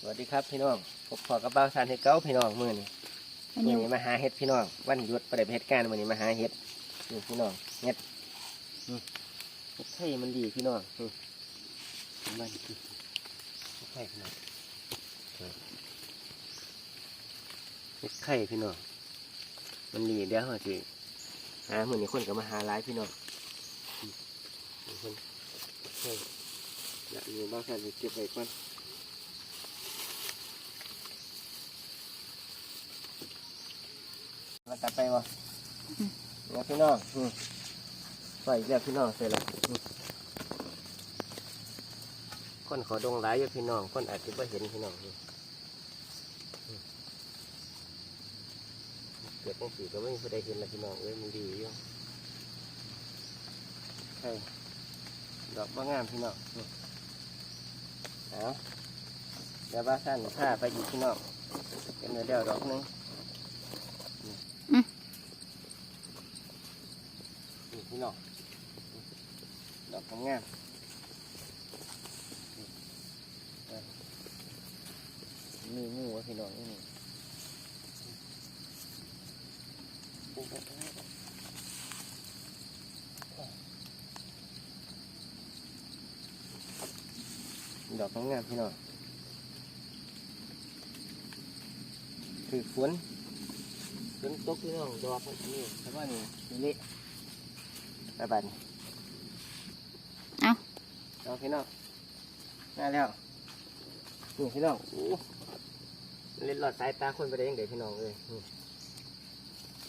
สวัสดีครับพี่น้องพบพอกับบ้าวสานเฮ็ดเก้าพี่น้องมื้อนี้อันมื้นี้อนี้มาหาเฮ็ดพี่น้อง วันหยุดบ่ได้ไปเฮ็ดการมื้อนี้มาหาเฮ็ดนี่พี่น้องเฮ็ดอืมเฮ็ดไข่มันดีพี่น้องอืมมันอืมเฮ็ดไข่พี่น้องอืมเฮ็ดไข่พี่น้องมันดีเดี๋ยวเฮาสิหามื้อนี้คนก็มาหาหลายพี่น้องอืมมีคนเฮ้ยอยากอยู่บ้าวสานสิเก็บไว้ก่อน มา ตัดไปวะเนี่ยพี่น้องอืมใส่เรียกพี่น้องเสร็จแล้วอืมคนขอดงหลายอยู่พี่น้องคนอาจจะไม่เห็นพี่น้องนี่อืมเกิดตั้งสี่ก็ไม่มีผู้ใดเห็นแล้วพี่น้องเอ้ยมันดีอยู่ใช่ดอกบ้างามพี่น้องอืมเอาเดี๋ยวบ้าสั้นผ้าไปอีกพี่น้องเป็นเดียวดอกหนึง นี่พี่น้องดอกงามมีหมูวพี่น้องนี่ดอกงามพี่น้องคือฝน ฝนตกพี่น้องดอกมันนี่แต่ว่านี่เละไปบัดนเอาเอาพี่น้องมาแล้วนี่พี่น้องโอ้เล่นหลอดสายตาคนไปได้ยังเดี๋ยวพี่น้องเลยนี่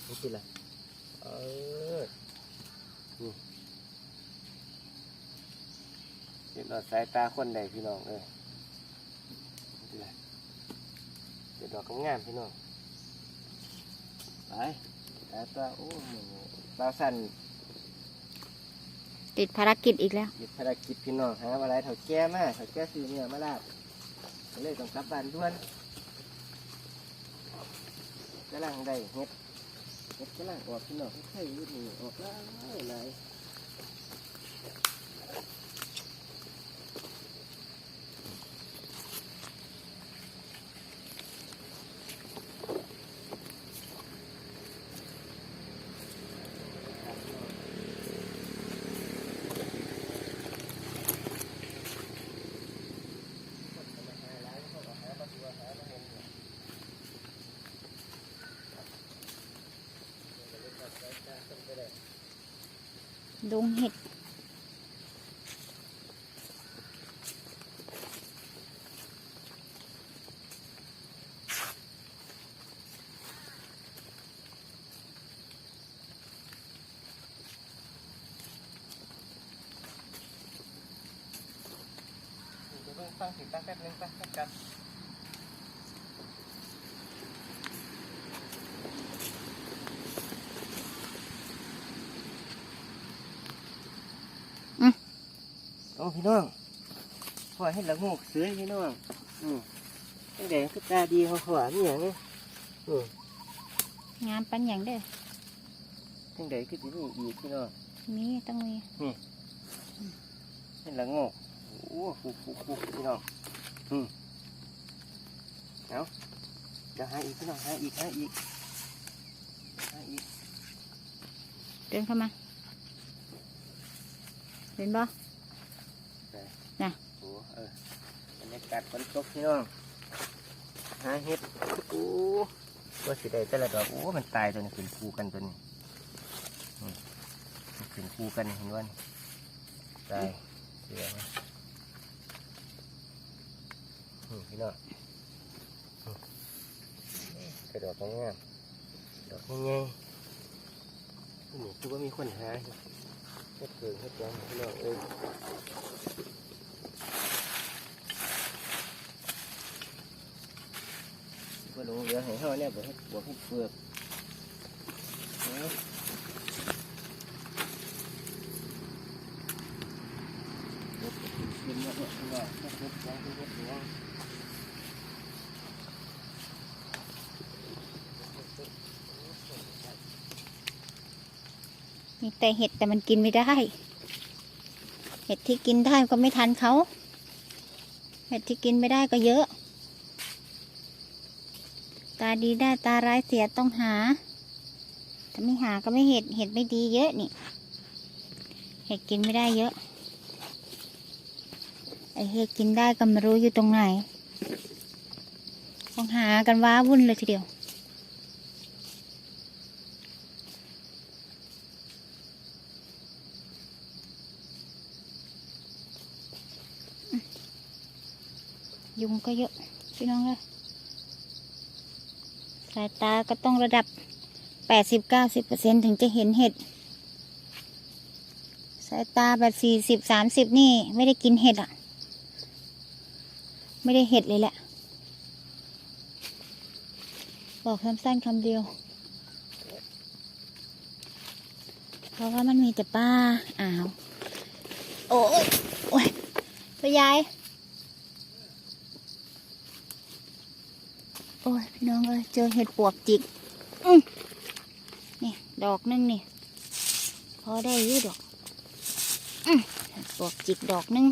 นี่คืออะไรเออนี่เล่นหลอดสายตาคนใดพี่น้องเลยนี่คืออะไรเดี๋ยวดอกงามพี่น้อง ไปแต่ตัวโอ้โหบาวสันติดภารกิจอีกแล้วหยุดภารกิจพี่น้องหาอะไรเถาแก่มาเถาแก่ซื้อเนี่ยมาลาบก็เลยต้องกลับบ้านด่วนกำลังได้เฮ็ดเฮ็ดกำลังออกพี่น้องค่อยๆยืดนี่ออกหลายหลาย ดงเห็ดเดี๋ยวเพิ่งฟังเสียงตาแป๊บนึงไปแป๊บกัน โอ้พี่น้องพ่อให้ละงูกเสือพี่น้องอืมตั้งแต่คือตาดีเขาขวานี่อย่างนี้อืมงามปันอย่างเด้อตั้งแต่คือจะมีอีกพี่น้องมีต้องมีให้ละงูกโอ้ฟูฟูฟูพี่น้องอืมเอาเดี๋ยวหาอีกพี่น้องหาอีกหาอีกหาอีกเดินเข้ามาเห็นบ่ โอ้เออบรรยากาศฝนตกพี่น้องหาเห็ดโอ้ว่าสิได้แต่ละดอกโอ้มันตายตัวนี้ขึ้นคู่กันตัวนี้อืมมันขึ้นคู่กันเห็นว่านี่ตายเสียไหมอืมพี่น้องอืมกระดอกงามๆดอกง่ายๆนี่คือว่ามีคนหาเห็ดเห็ดเกิงเห็ดหยังพี่น้องเอ้ย ก็ลง เหลือให้เฮาเนี่ยบ่ให้บ่ให้เปลือกกินมาเนี่ยว่าถ้าเฮ็ดยังเฮ็ดยังมีแต่เห็ดแต่มันกินไม่ได้ เห็ดที่กินได้ก็ไม่ทันเขา เห็ดที่กินไม่ได้ก็เยอะ ตาดีได้ตาร้ายเสียต้องหา ถ้าไม่หาก็ไม่เห็ด เห็ดไม่ดีเยอะนี่ เห็ดกินไม่ได้เยอะ ไอเห็ดกินได้ก็ไม่รู้อยู่ตรงไหน ต้องหากันว้าวุ่นเลยทีเดียว ยุงก็เยอะพี่น้องเลย สายตาก็ต้องระดับแปดสิบเก้าสิบเปอร์เซ็นถึงจะเห็นเห็ด สายตาแบบสี่สิบสามสิบนี่ไม่ได้กินเห็ดอะ ไม่ได้เห็ดเลยแหละ บอกสั้นๆคำเดียว เพราะว่ามันมีแต่ป้าอ้าว โอ้ยโอ้ยไปยาย โอ้ยพี่น้องเอ้ยเจอเห็ดปวกจิกนี่ดอกหนึงนี่ พอได้ยืดดอกเห็ดปวกจิกดอกหนึง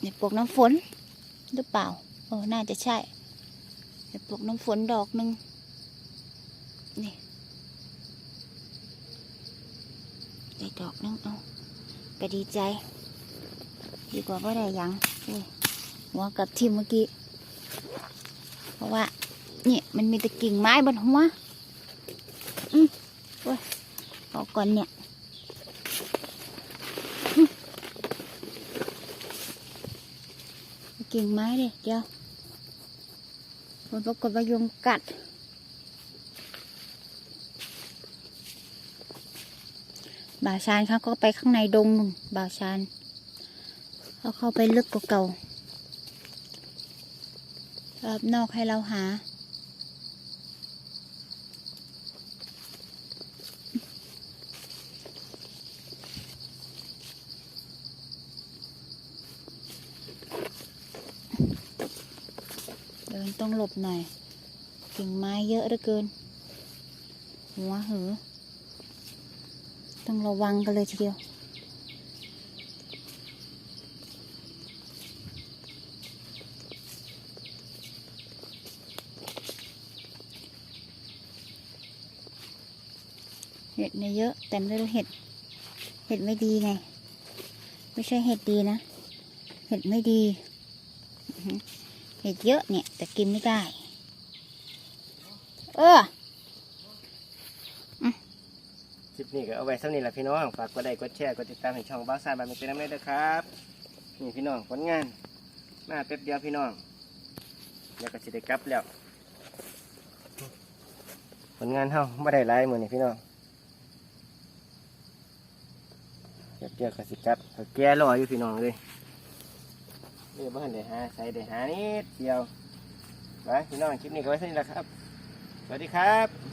เห็ดปวกน้ำฝนหรือเปล่าโอ้น่าจะใช่เห็ดปวกน้ำฝนดอกหนึงนี่ได้ดอกหนึงเอาก็ดีใจ ดีกว่าก็ได้ยังหัวกับทิมเมื่อกี้ เพราะว่าเนี่ยมันมีแต่กิ่งไม้บนหัว อืมโอ้ยออกก่อนเนี่ยกิ่งไม้เดีเดี๋ยวผลปรากฏว่ายุงกัด บ่าวชานเขาก็ไปข้างในดงบ่าวชานเขาเข้าไปลึกกว่าเก่า รอบนอกให้เราหา เดินต้องหลบหน่อยกิ่งไม้เยอะเหลือเกิน หัวเหอต้องระวังกันเลยทีเดียว เห็ดเนี่ยเยอะแต่ไม่รู้เห็ด เห็ดไม่ดีไง ไม่ใช่เห็ดดีนะ เห็ดไม่ดี เห็ดเยอะเนี่ย แต่กินไม่ได้ เออคลิปนี้ก็เอาไว้สำนี้แหละพี่น้อง ฝากกดไลค์กดแชร์กดติดตามให้ช่องบ้าซานบานเป็นน้ำเลยเด้อครับ นี่พี่น้องผลงานมาแป๊บเดียวพี่น้องแล้วก็สิได้กลับแล้วผลงานเฮาไม่ได้หลายมือนี่พี่น้อง กียวก็สิกลับก็แก่รออยู่พี่น้องเลยนี่บ้านเด้หาใส่เด้หานิดเดียวไปพี่น้องคลิปนี้ก็ไว้สำนี้แหละครับ สวัสดีครับ